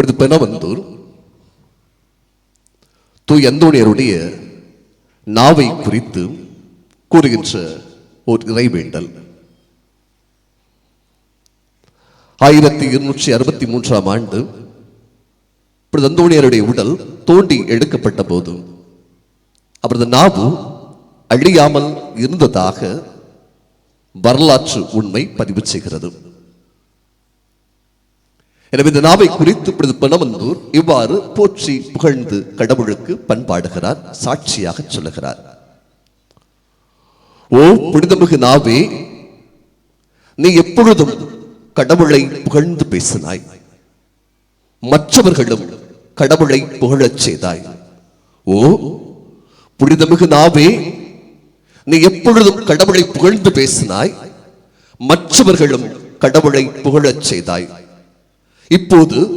இப்பொழுது பெனவந்தூர் தூய் அந்தோணியருடைய நாவை குறித்து கூறுகின்ற ஒரு இறைவேண்டல் ஆயிரத்தி இருநூற்றி அறுபத்தி மூன்றாம் ஆண்டு இப்படி அந்தோணியருடைய உடல் தோண்டி எடுக்கப்பட்ட போது அவரது நாவு அழியாமல் இருந்ததாக வரலாற்று உண்மை பதிவு செய்கிறது. எனவே இந்த நாவை குறித்து இப்பொழுது பணமந்தூர் இவ்வாறு போற்றி புகழ்ந்து கடவுளுக்கு பண்பாடுகிறார் சாட்சியாக சொல்லுகிறார். ஓ புனிதமிகு நாவே நீ எப்பொழுதும் கடவுளை புகழ்ந்து பேசினாய். மற்றவர்களும் கடவுளை புகழச் செய்தாய். ஓ புனிதமிகு நாவே நீ எப்பொழுதும் கடவுளை புகழ்ந்து பேசினாய். மற்றவர்களும் கடவுளை புகழச் செய்தாய். இப்போது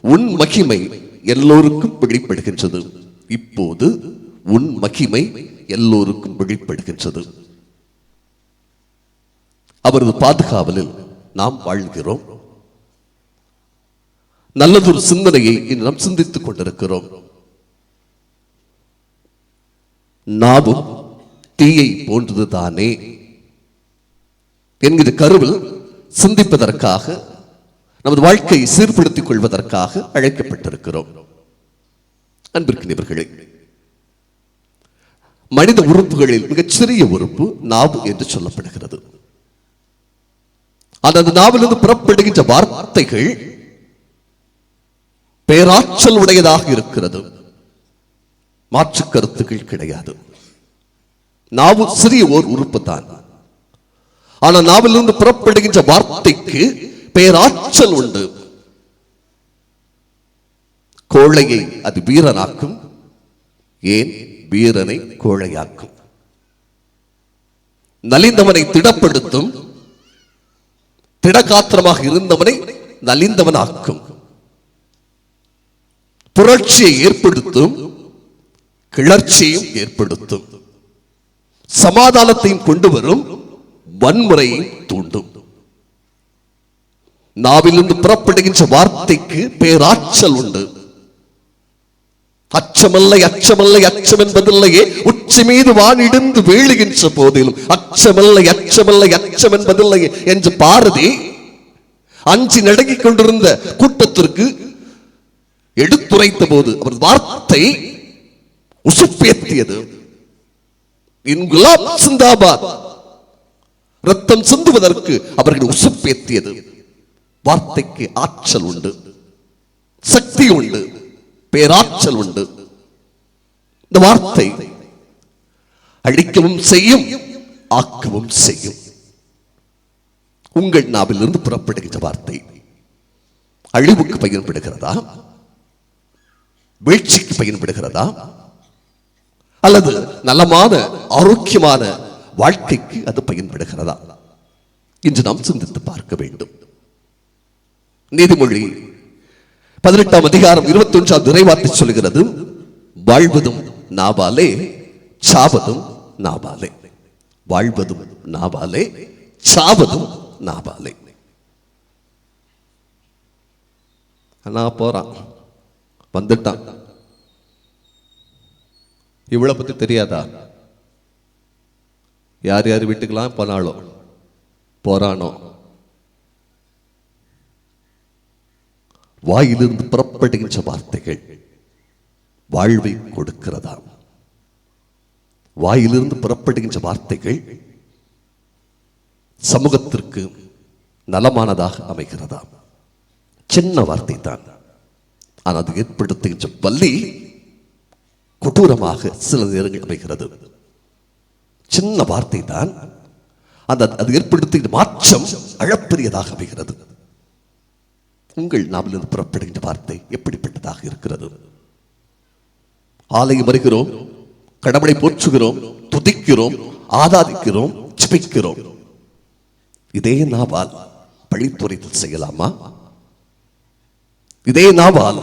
உன் மகிமை எல்லோருக்கும் வெளிப்படுகின்றது. இப்போது உன் மகிமை எல்லோருக்கும் வெளிப்படுகின்றது. அவரது பாதுகாவலில் நாம் வாழ்கிறோம். நல்லதொரு சிந்தனையை இன்று நாம் சிந்தித்துக் கொண்டிருக்கிறோம். நாவும் தீயை போன்றது தானே. என்கிற கருவில் சிந்திப்பதற்காக நமது வாழ்க்கையை சீர்படுத்திக் கொள்வதற்காக அழைக்கப்பட்டிருக்கிறோம். அன்பிற்கினிவர்களே மனித உறுப்புகளில் மிகச்சிறிய உறுப்பு நாவு என்று சொல்லப்படுகிறது. அந்த நாவிலிருந்து புறப்படுகின்ற வார்த்தைகள் பேராற்றல் உடையதாக இருக்கிறது. மாற்று கருத்துக்கள் கிடையாது. நாவு சிறிய ஓர் உறுப்பு தான் ஆனால் நாவிலிருந்து புறப்படுகின்ற வார்த்தைக்கு பேராற்றல் உண்டு. கோழையை அது வீரனாக்கும் ஏன் வீரனை கோழையாக்கும். நலிந்தவனை திடப்படுத்தும் திடகாத்திரமாக இருந்தவனை நலிந்தவனாக்கும். புரட்சியை ஏற்படுத்தும் கிளர்ச்சியையும் ஏற்படுத்தும். சமாதானத்தையும் கொண்டு வரும் வன்முறையை தூண்டும். நாவிலிருந்து புறப்படுகின்ற வார்த்தைக்கு பேராற்றல் உண்டு அச்சமல்லை அச்சமல்லை அச்சம் என்பதில்லையே உச்சி மீது வானிடிந்து வீழுகின்ற போதிலும் அச்சமல்லை அச்சமல்லை அச்சம் என்பதில்லையே என்று பாரதி அஞ்சி நடுங்கிக் கொண்டிருந்த கூட்டத்திற்கு எடுத்துரைத்த போது அவர் வார்த்தை உசுப்பேத்தியது இன்குலாப் சிந்தாபாத் ரத்தம் சிந்துவதற்கு அவர்கள் உசுப்பேத்தியது வார்த்தைக்கு ஆற்றல் உண்டு. சக்தி உண்டு. பேராற்றல் உண்டு. இந்த வார்த்தை அழிக்கவும் செய்யும் ஆக்கவும் செய்யும். உங்கள் நாவிலிருந்து புறப்படுகின்ற வார்த்தை அழிவுக்கு பயன்படுகிறதா? வீழ்ச்சிக்கு பயன்படுகிறதா? அல்லது நலமான ஆரோக்கியமான வாழ்க்கைக்கு அது பயன்படுகிறதா? என்று நாம் சிந்தித்து பார்க்க வேண்டும். நீதிமொழி. பதினெட்டாம் அதிகாரம் இருபத்தி ஒன்றாம் நிறைவார்த்தை சொல்கிறது வாழ்வதும் நாவாலே சாவதும் நாவாலே. வாழ்வதும் நாவாலே சாவதும் நாவாலே. அண்ணா போறான். வந்துட்டான். இவ்வளவு பத்தி தெரியாதா? யார் யார் வீட்டுக்கெல்லாம் போனாலும் போறானோ? வாயிலிருந்து புறப்படுகின்ற வார்த்தைகள் வாழ்வை கொடுக்கிறதா வாயிலிருந்து புறப்படுகின்ற வார்த்தைகள் சமூகத்திற்கு நலமானதாக அமைகிறதா சின்ன வார்த்தை தான். ஆனால் அது ஏற்படுத்துகின்ற பள்ளி கொடூரமாக சில நேரங்கள் அமைகிறது. சின்ன வார்த்தை தான். அந்த அது ஏற்படுத்துகின்ற மாற்றம் அழப்பெரியதாக அமைகிறது. உங்கள் நாவிலிருந்து புறப்படுகின்ற வார்த்தை எப்படிப்பட்டதாக இருக்கிறது? ஆலயம் வருகிறோம் கடவுளை போற்றுகிறோம் துதிக்கிறோம் ஆதாதிக்கிறோம் ஜிபிக்கிறோம். இதே நாவால் பழித்துரைத்தல் செய்யலாமா? இதே நாவால்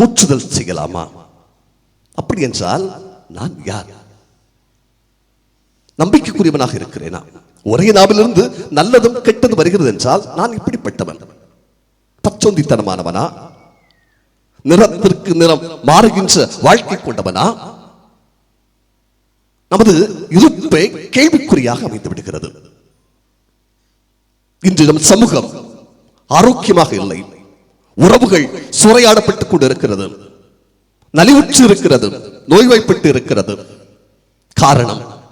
தூற்றுதல் செய்யலாமா? அப்படி என்றால் நான் யார்? நம்பிக்கைக்குரியவனாக இருக்கிறேனா? ஒரே நாவிலிருந்து நல்லதும் கெட்டது வருகிறது என்றால் நான் இப்படிப்பட்டவன். பச்சொந்தித்தனமானவனா? நிறத்திற்கு நிறம் மாறுகின்ற வாழ்க்கை கொண்டவனா? நமது இருப்பை கேள்விக்குறியாக அமைந்து விடுகிறது. இன்று நம் சமூகம் ஆரோக்கியமாக இல்லை. உறவுகள் சூறையாடப்பட்டுக் கொண்டிருக்கிறது. நலிவுற்று இருக்கிறது. நோய்வாய்ப்பட்டு இருக்கிறது. காரணம்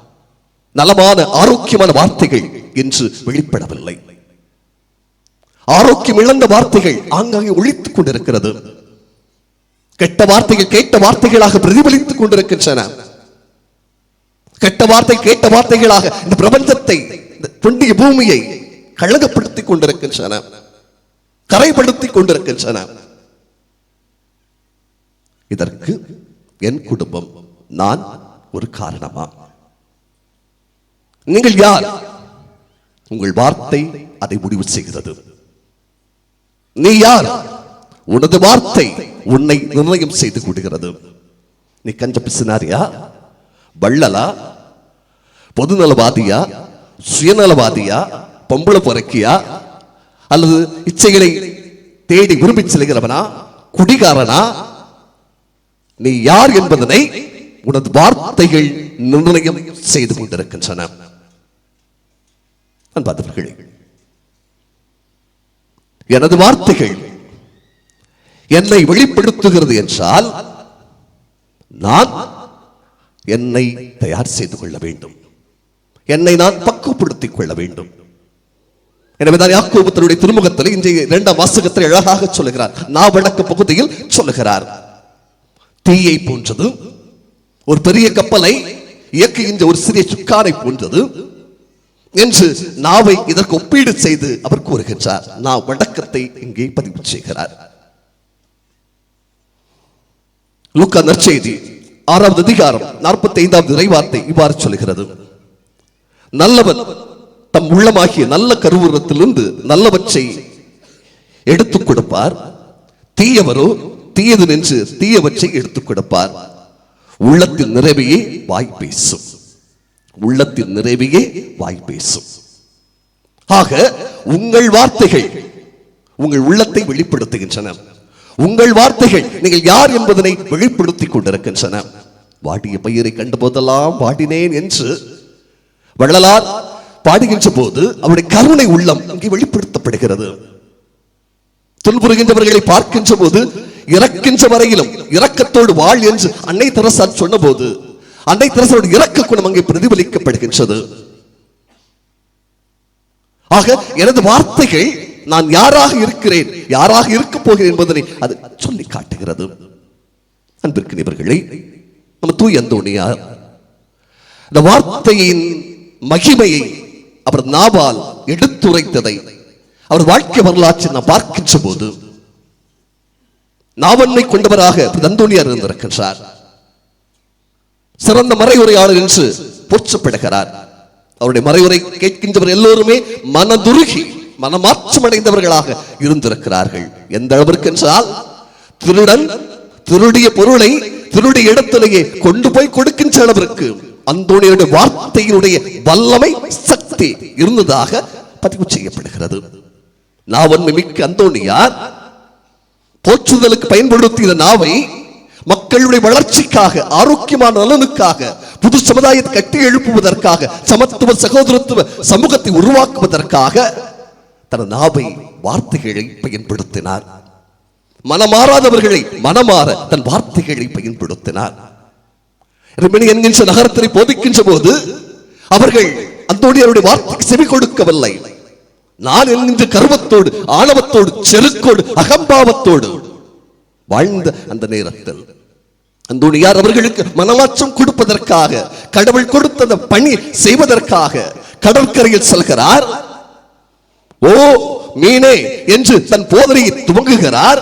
நலமான ஆரோக்கியமான வார்த்தைகள் என்று வெளிப்படவில்லை. ஆரோக்கியம் இழந்த வார்த்தைகள் ஆங்காங்கே ஒழித்துக் கொண்டிருக்கிறது. கெட்ட வார்த்தைகள் கேட்ட வார்த்தைகளாக பிரதிபலித்துக் கொண்டிருக்கின்றன. கெட்ட வார்த்தை கேட்ட வார்த்தைகளாக இந்த பிரபஞ்சத்தை இந்த புண்ணிய பூமியை கழகப்படுத்திக் கொண்டிருக்கின்றன. கரைப்படுத்திக் கொண்டிருக்கின்றன. இதற்கு என் குடும்பம் நான் ஒரு காரணமா? நீங்கள் யார்? உங்கள் வார்த்தை அதை முடிவு செய்கிறது. நீ யார்? உனது வார்த்தை உன்னை நிர்ணயம் செய்து கொடுக்கிறது நீ கஞ்ச பிசினாரியா வள்ளலா? பொதுநலவாதியா? சுயநலவாதியா? பொம்பளை பொறக்கியா? அல்லது இச்சைகளை தேடி விரும்பி செல்கிறவனா? குடிகாரனா? நீ யார் என்பதனை உனது வார்த்தைகள் நிர்ணயம் செய்து கொண்டிருக்கின்றன. அன்பாதவர்களே எனது வார்த்தைகள் என்னை வெளிப்படுத்துகிறது என்றால் நான் என்னை தயார் செய்து கொள்ள வேண்டும். என்னை நான் பக்குவப்படுத்திக் கொள்ள வேண்டும். எனவேதான் யாக்கோபு திருமுகத்தில் இன்றைய இரண்டாம் வாசகத்தில் அழகாக சொல்லுகிறார். நான் வடக்க பகுதியில் சொல்லுகிறார். தீயை போன்றது ஒரு பெரிய கப்பலை இயக்குகின்ற ஒரு சிறிய சுக்காரை போன்றது என்று நாவை இதற்கு ஒப்பீடு செய்து அவர் கூறுகின்றார். நான் வழக்கத்தை இங்கே பதிவு செய்கிறார். லுக்கா நற்செய்தி ஆறாவது அதிகாரம் நாற்பத்தி ஐந்தாவது இறைவார்த்தை இவ்வாறு சொல்கிறது. நல்லவன் தம் உள்ளமாகிய நல்ல கருவூரத்திலிருந்து நல்லவற்றை எடுத்துக் கொடுப்பார். தீயவரோ தீயது நின்று தீயவற்றை எடுத்துக் கொடுப்பார். உள்ளத்தில் நிறைவையே வாய் பேசும். உள்ளத்தில் நிறைவையே வாய் பேசும். ஆக உங்கள் வார்த்தைகள் உங்கள் உள்ளத்தை வெளிப்படுத்துகின்றன. உங்கள் வார்த்தைகள் நீங்கள் யார் என்பதனை வெளிப்படுத்திக் கொண்டிருக்கின்றன. வாடிய பயிரை கண்டபோதெல்லாம் வாடினேன் என்று வள்ளலார் பாடுகின்ற போது அவருடைய கருணை உள்ளம் இங்கே வெளிப்படுத்தப்படுகிறது. துன்புறுகின்றவர்களை பார்க்கின்ற போது இறக்கின்ற வரையிலும் இரக்கத்தோடு வாழ் என்று அன்னை தரசார் சொன்னபோது அன்னை தெரசாவோட இரக்க குணம் அங்கே பிரதிபலிக்கப்படுகின்றது. ஆக எனது வார்த்தைகள் நான் யாராக இருக்கிறேன் யாராக இருக்க போகிறேன் என்பதனை அது சொல்லி காட்டுகிறது. அன்பிற்கினிவர்களே நம்ம தூய் அந்தோணியார் இந்த வார்த்தையின் மகிமையை அவர் நாவால் எடுத்துரைத்ததை அவர் வாழ்க்கை வரலாற்றை நாம் பார்க்கின்ற போது நாவன்மை கொண்டவராக அந்தோணியார் இருந்திருக்கின்றார். சிறந்த மறைவுரையாளர் என்று போற்றப்படுகிறார். அவருடைய மறைவுரை கேட்கின்றவர் எல்லோருமே மனதுருகி மனமாற்றம் அடைந்தவர்களாக இருந்திருக்கிறார்கள். எந்த அளவிற்கு என்றால் திருடன் திருடிய பொருளை திருடிய இடத்திலேயே கொண்டு போய் கொடுக்கின்ற அளவிற்கு அந்தோணியுடைய வார்த்தையினுடைய வல்லமை சக்தி இருந்ததாக பதிவு செய்யப்படுகிறது. நாவன்மை மிக்க அந்தோணியார் போற்றுதலுக்கு பயன்படுத்திய நாவை மக்களுடைய வளர்ச்சிக்காக ஆரோக்கியமான நலனுக்காக புது சமுதாயத்தை கட்டி எழுப்புவதற்காக சமத்துவ சகோதரத்துவ சமூகத்தை உருவாக்குவதற்காக தன் நாவை வார்த்தைகளை பயன்படுத்தினார். மனமாறாதவர்களை மனமாற தன் வார்த்தைகளை பயன்படுத்தினார். என்கின்ற நகரத்தை போதிக்கின்ற போது அவர்கள் அந்தோடியருடைய வார்த்தைக்கு செவி கொடுக்கவில்லை. நான் என்கின்ற கர்வத்தோடு ஆணவத்தோடு செருக்கோடு அகம்பாவத்தோடு வாழ்ந்த அந்த நேரத்தில் அந்தோணியார் அவர்களுக்கு மனமாற்றம் கொடுப்பதற்காக கடவுள் கொடுத்த பணி செய்வதற்காக கடற்கரையில் செல்கிறார். ஓ மீனே என்று தன் போதனையை துவங்குகிறார்.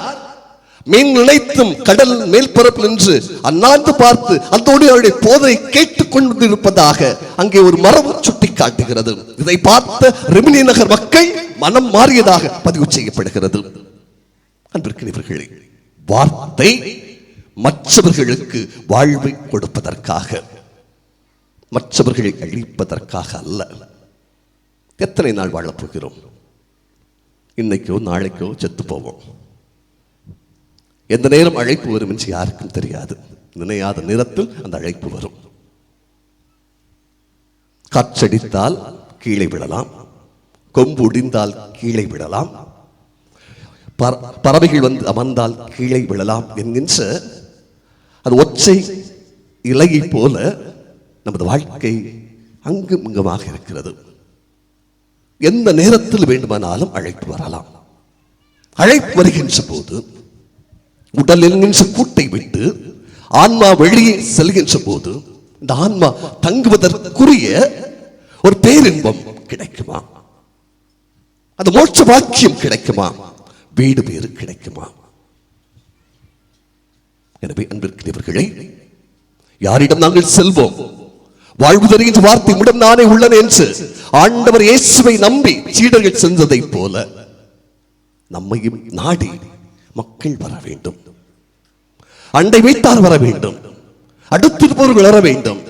மீன் நினைத்தும் கடல் மேல்பரப்பில் என்று அண்ணாந்து பார்த்து அந்தோடு அவருடைய போதனை கேட்டுக் கொண்டிருப்பதாக அங்கே ஒரு மரம் சுட்டி காட்டுகிறது இதை பார்த்த ரிமினி நகர் மக்கள் மனம் மாறியதாக பதிவு செய்யப்படுகிறது. அன்பிற்கிறவர்களே வார்த்தை மற்றவர்களுக்கு வாழ்வை கொடுப்பதற்காக மற்றவர்களை அழிப்பதற்காக அல்ல. எத்தனை நாள் வாழப்போகிறோம் இன்னைக்கோ நாளைக்கோ செத்து போவோம். எந்த நேரம் அழைப்பு வரும் என்று யாருக்கும் தெரியாது. நினையாத நேரத்தில் அந்த அழைப்பு வரும். காற்றடித்தால் கீழே விடலாம் கொம்பு ஒடிந்தால் கீழே விடலாம் பறவைகள் வந்து அமர்ந்தால் கீழே விழலாம் என்கின்ற அது ஒற்றை இலையை போல நமது வாழ்க்கை அங்கும் இங்குமாக இருக்கிறது. எந்த நேரத்தில் வேண்டுமானாலும் அழைப்பு வரலாம். அழைப்பு வருகின்ற போது உடல் என்கின்ற கூட்டை விட்டு ஆன்மா வெளியே செல்கின்ற போது இந்த ஆன்மா தங்குவதற்குரிய ஒரு பேரின்பம் கிடைக்குமா? அந்த மோட்ச வாக்கியம் கிடைக்குமா? வீடு பேர் கிடைக்குமா? எனவே அன்பிற்கிறவர்களே யாரிடம் நாங்கள் செல்வோம்? வாழ்வு தருகின்ற வார்த்தை உடன் நானே உள்ளன என்று ஆண்டவர் இயேசுவை நம்பி சீடர்கள் சென்றதைப் போல நம்மையும் நாடி மக்கள் வர வேண்டும். அண்டை வைத்தார் வர வேண்டும். அடுத்திருப்பவர்கள் வர வேண்டும்.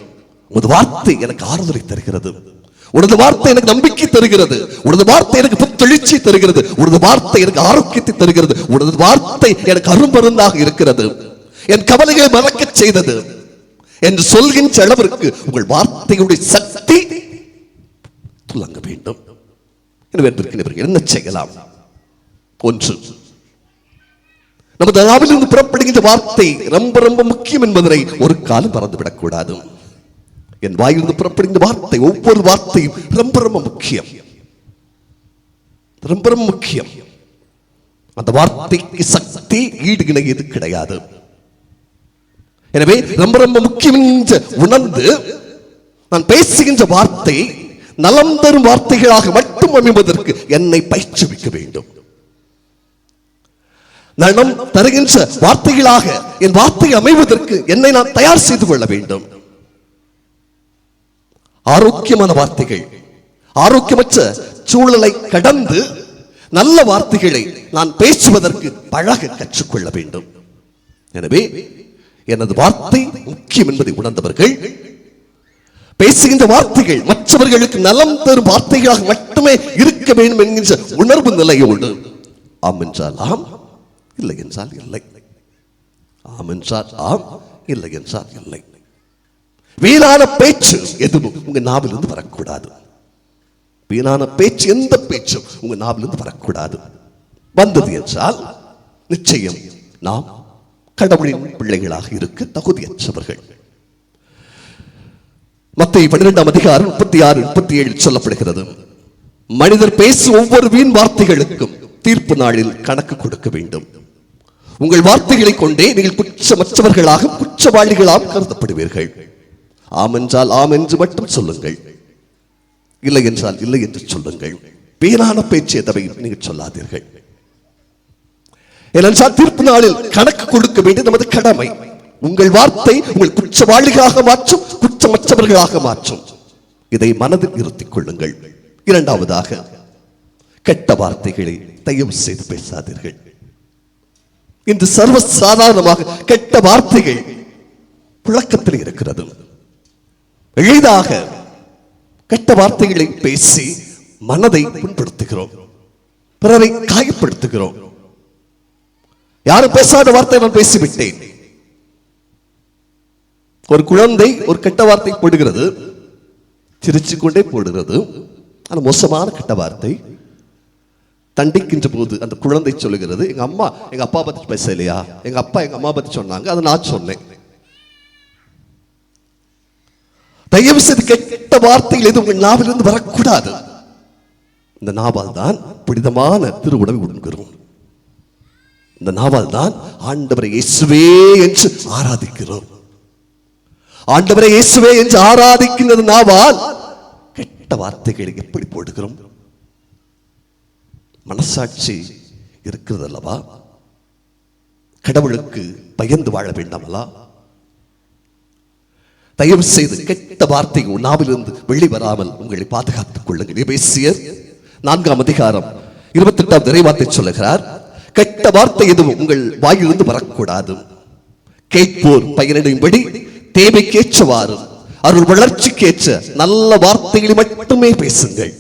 உனது வார்த்தை எனக்கு ஆறுதலை தருகிறது. உனது வார்த்தை எனக்கு நம்பிக்கை தருகிறது. உனது வார்த்தை எனக்கு புத்தெழுச்சி தருகிறது. உனது வார்த்தை எனக்கு ஆரோக்கியத்தை தருகிறது. உனது வார்த்தை எனக்கு அரும்பருந்தாக இருக்கிறது. என் கவலைகளை மறக்கச் செய்தது. என்று சொல்கின்ற அளவிற்கு உங்கள் வார்த்தையுடைய சக்தி துலங்க வேண்டும். எனவே என்ன செய்யலாம்? ஒன்று நமது நாவிலிருந்து புறப்படுகின்ற வார்த்தை ரொம்ப ரொம்ப முக்கியம் என்பதனை ஒரு காலம் மறந்துவிடக்கூடாது. என் வாயிலிருந்து புறப்படுகின்ற வார்த்தை ஒவ்வொரு வார்த்தையும் ரொம்ப ரொம்ப முக்கியம். ரொம்ப ரொம்ப முக்கியம். அந்த வார்த்தைக்கு சக்தி ஈடு இணையது கிடையாது. எனவே ரொம்ப ரொம்ப முக்கியம் என்று உணர்ந்து நான் பேசுகின்ற வார்த்தை நலம் தரும் வார்த்தைகளாக மட்டும் அமைவதற்கு என்னை பயிற்றுவிக்க வேண்டும். நலம் தருகின்ற வார்த்தைகளாக என் வார்த்தை அமைவதற்கு என்னை நான் தயார் செய்து கொள்ள வேண்டும். ஆரோக்கியமான வார்த்தைகள். ஆரோக்கியமற்ற சூழலை கடந்து நல்ல வார்த்தைகளை நான் பேசுவதற்கு பழக கற்றுக்கொள்ள வேண்டும். எனவே எனது வார்த்தை முக்கியம் என்பதை உணர்ந்தவர்கள் பேசுகின்ற வார்த்தைகள் மற்றவர்களுக்கு நலம் தரும் வார்த்தைகளாக மட்டுமே இருக்க வேண்டும் என்கின்ற உணர்வு நிலையோடு ஆம் என்றால் ஆம் இல்லை என்றால் இல்லை. ஆம் என்றால் ஆம் இல்லை என்றால் இல்லை. வீணான பேச்சு எதுவும் உங்க நாவிலிருந்து வரக்கூடாது. வீணான பேச்சு எந்த பேச்சும் உங்க நாவிலிருந்து வரக்கூடாது. வந்தது என்றால் நிச்சயம் நாம் கடவுளின் பிள்ளைகளாக இருக்க தகுதியற்றவர்கள். மத்திய பன்னிரெண்டாம் அதிகாரம் முப்பத்தி ஆறு முப்பத்தி ஏழு சொல்லப்படுகிறது மனிதர் பேசும் ஒவ்வொரு வீண் வார்த்தைகளுக்கும் தீர்ப்பு நாளில் கணக்கு கொடுக்க வேண்டும். உங்கள் வார்த்தைகளை கொண்டே நீங்கள் குற்றமற்றவர்களாக குற்றவாளிகளாக கருதப்படுவீர்கள். ஆம் என்றால் ஆம் என்று மட்டும் சொல்லுங்கள். இல்லை என்றால் இல்லை என்று சொல்லுங்கள். வீணான பேச்சு எதவையும் நீங்கள் சொல்லாதீர்கள். ஏனென்றால் தீர்ப்பு நாளில் கணக்கு கொடுக்க வேண்டியது நமது கடமை. உங்கள் வார்த்தை உங்கள் குற்றவாளிகளாக மாற்றும் குற்றமற்றவர்களாக மாற்றும். இதை மனதில் நிறுத்திக் கொள்ளுங்கள். இரண்டாவதாக கெட்ட வார்த்தைகளை தயவு செய்து பேசாதீர்கள். இன்று சர்வ சாதாரணமாக கெட்ட வார்த்தைகள் புழக்கத்தில் இருக்கிறது. எளிதாக கெட்ட வார்த்தைகளை பேசி மனதை புண்படுத்துகிறோம். பிறரை காயப்படுத்துகிறோம். யாரும் பேசாத வார்த்தை நான் பேசிவிட்டேன். ஒரு குழந்தை ஒரு கெட்ட வார்த்தை போடுகிறது. சிரிச்சு கொண்டே போடுகிறது. ஆனா மோசமான கெட்ட வார்த்தை. தண்டிக்கின்ற போது அந்த குழந்தை சொல்லுகிறது எங்க அம்மா எங்க அப்பா பத்தி பேசலையா? எங்க அப்பா எங்க அம்மா பத்தி சொன்னாங்க. அதை நான் சொன்னேன். தயவு செய்து கெட்ட வார்த்தைகள் எதுவும் உங்கள் நாவிலிருந்து வரக்கூடாது. இந்த நாவால் தான் புனிதமான திருவுடவை உண்கிறோம். இந்த நாவால் தான் ஆண்டவரை இயேசுவே என்று ஆராதிக்கிறோம். ஆண்டவரை இயேசுவே என்று ஆராதிக்கின்றது நாவால் கெட்ட வார்த்தைகளை எப்படி போடுகிறோம்? மனசாட்சி இருக்கிறது அல்லவா கடவுளுக்கு பயந்து வாழ வேண்டாமலா தயவு செய்து கெட்ட வார்த்தை உண்ணாவிலிருந்து வெளி வராமல் உங்களை பாதுகாத்துக் கொள்ளுங்கள். எபேசியர் நான்காம் அதிகாரம் இருபத்தி எட்டாம் நிறைவார்த்தை சொல்லுகிறார். கெட்ட வார்த்தை எதுவும் உங்கள் வாயிலிருந்து வரக்கூடாது. கேட்போர் பயனடையும்படி தேவைக்கேற்றவாறு அருள் வளர்ச்சிக்கேற்ற நல்ல வார்த்தைகளை மட்டுமே பேசுங்கள்.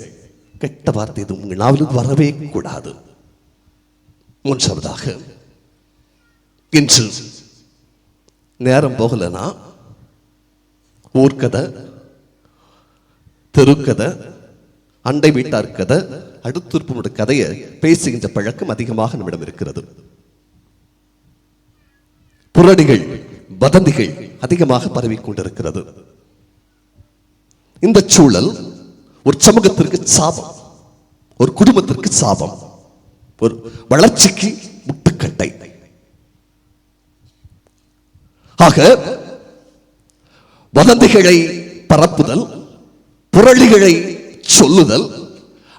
கெட்ட வார்த்தை எதுவும் உங்கள் நாவிலிருந்து வரவே கூடாது. மூன்றாவதாக இன்று நேரம் போகலன்னா ஊர்க்கதை தெருக்கதை அண்டை வீட்டார் கதை அடுத்திருப்பனுடைய கதையை பேசுகின்ற பழக்கம் அதிகமாக நம்மிடம் இருக்கிறது. புரடிகள் வதந்திகள் அதிகமாக பரவிக் கொண்டிருக்கிறது. இந்த சூழல் ஒரு சமூகத்திற்கு சாபம் ஒரு குடும்பத்திற்கு சாபம் ஒரு வளர்ச்சிக்கு முட்டுக்கட்டை. ஆக வதந்திகளை பரப்புதல் புரளிகளை சொல்லுதல்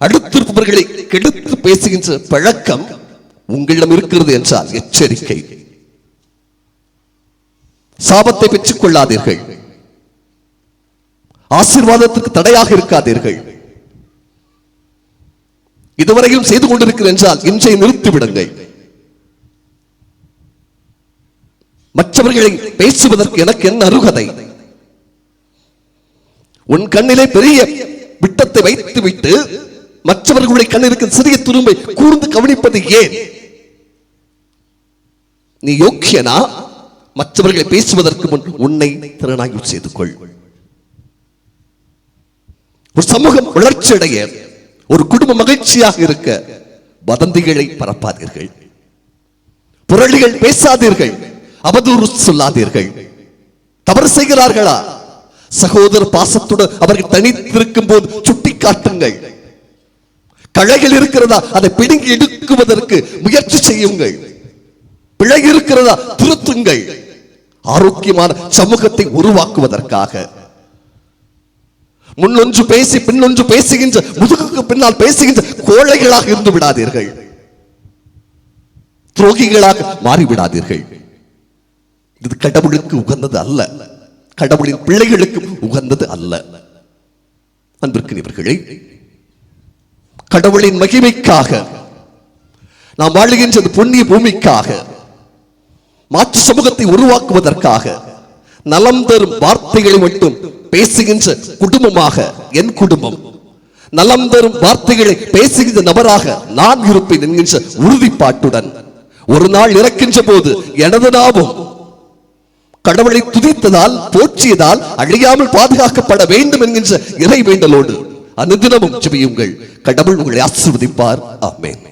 அடுத்திருப்பவர்களை கெடுத்து பேசுகின்ற பழக்கம் உங்களிடம் இருக்கிறது என்றால் எச்சரிக்கை. சாபத்தை பெற்றுக் கொள்ளாதீர்கள் ஆசீர்வாதத்துக்கு தடையாக இருக்காதீர்கள். இதுவரையும் செய்து கொண்டிருக்கிறேன் என்றால் இன்றை நிறுத்திவிடுங்கள். மற்றவர்களை பேசுவதற்கு எனக்கு என்ன அருகதை? உன் கண்ணிலே பெரிய விட்டத்தை வைத்து விட்டு மற்றவர்களுடைய கண்ணிற்கு சிறிய துரும்பை கூர்ந்து கவனிப்பது ஏன்? நீ யோக்கியனா? மற்றவர்களை பேசுவதற்கு முன் உன்னை திறனாய்வு செய்து கொள் ஒரு சமூகம் வளர்ச்சி அடைய ஒரு குடும்ப மகிழ்ச்சியாக இருக்க வதந்திகளை பரப்பாதீர்கள். புரளிகள் பேசாதீர்கள். அவதூறு சொல்லாதீர்கள். தவறு செய்கிறார்களா? சகோதர பாசத்துடன் அவர்கள் தனித்திருக்கும் போது சுட்டி காட்டுங்கள் கழைகள் இருக்கிறதா அதை பிடுங்கி எடுக்குவதற்கு முயற்சி செய்யுங்கள். பிழை இருக்கிறதா திருத்துங்கள். ஆரோக்கியமான சமூகத்தை உருவாக்குவதற்காக. முன்னொன்று பேசி பின்னொன்று பேசுகின்ற முதுகுக்கு பின்னால் பேசுகின்ற கோழைகளாக இருந்து விடாதீர்கள். துரோகிகளாக மாறிவிடாதீர்கள். இது கடவுளுக்கு உகந்தது அல்ல. கடவுளின் பிள்ளைகளுக்கும் உகந்தது அல்ல. அன்பிற்கினியவர்களே கடவுளின் மகிமைக்காக நாம் வாழுகின்றது புண்ணிய பூமிக்காக மாற்று சமூகத்தை உருவாக்குவதற்காக நலம் தரும் வார்த்தைகளை மட்டும் பேசுகின்ற குடும்பமாக என் குடும்பம் நலம் தரும் வார்த்தைகளை பேசுகின்ற நபராக நான் இருப்பேன் என்கின்ற உறுதிப்பாட்டுடன் ஒரு நாள் இறக்கின்ற போது எனது நாவும் கடவுளை துதித்ததால் போற்றியதால் அழியாமல் பாதுகாக்கப்பட வேண்டும் என்கின்ற இறை வேண்டலோடு அனுதினமும் ஜெபியுங்கள். கடவுள் உங்களை ஆசிர்வதிப்பார். ஆமேன்.